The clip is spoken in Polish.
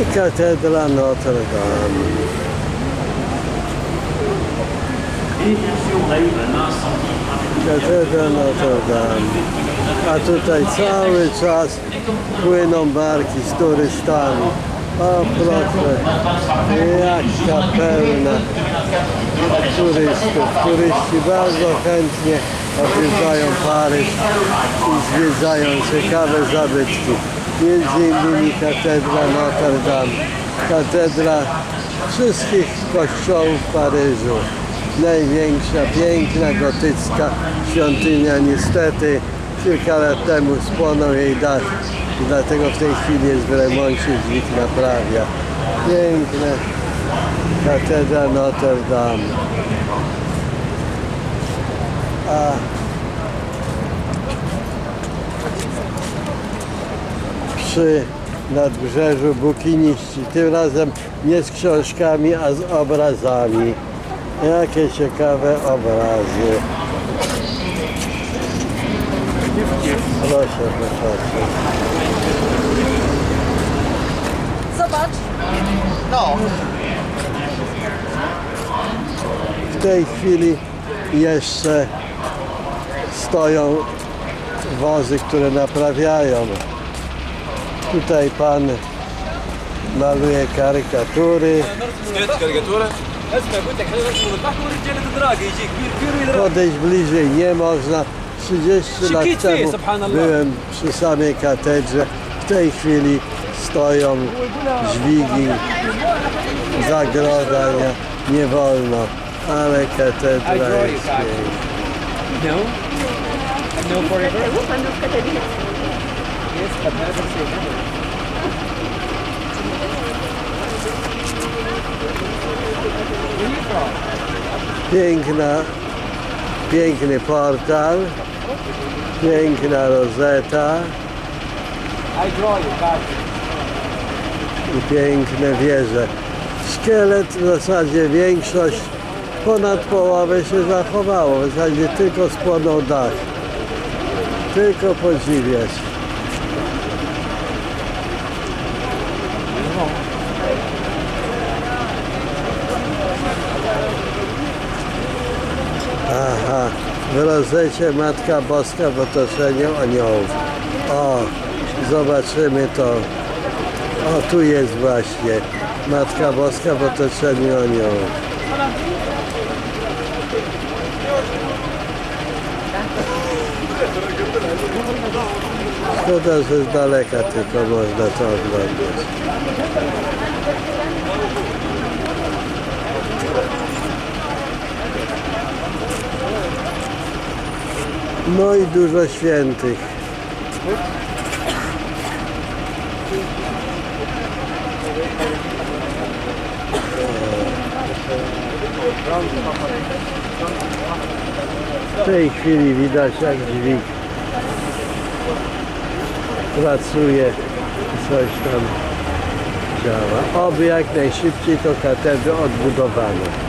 i katedra Notre Dame. Katedra Notre Dame. A tutaj cały czas płyną barki z turystami. O proszę, jaka pełna turystów. Turyści bardzo chętnie odwiedzają Paryż i zwiedzają ciekawe zabytki. Między innymi katedra Notre Dame. Katedra wszystkich kościołów w Paryżu. Największa, piękna, gotycka świątynia. Niestety kilka lat temu spłonął jej dach. I dlatego w tej chwili jest w remoncie, dźwig naprawia. Piękne katedra Notre Dame. Przy nadbrzeżu bukiniści, tym razem nie z książkami, a z obrazami. Jakie ciekawe obrazy. Proszę popatrzeć. Zobacz. No, W tej chwili jeszcze stoją wozy, które naprawiają. Tutaj pan maluje karykatury. Podejść bliżej nie można. 30 lat temu byłem przy samej katedrze. W tej chwili stoją dźwigi, zagroda, nie, nie wolno, ale katedra jest piękna. No, no forever. Piękna, piękny portal, piękna rozeta I piękne wieże. Szkielet w zasadzie większość, ponad połowę się zachowało. W zasadzie tylko spłonął dach. Tylko podziwiać. W Matka Boska w otoczeniu aniołów. O, zobaczymy to. O, tu jest właśnie Matka Boska w otoczeniu aniołów. Szkoda, że z daleka tylko można to oglądać. No i dużo świętych. W tej chwili widać jak dźwig pracuje coś tam działa. Oby jak najszybciej to katedrę odbudowano.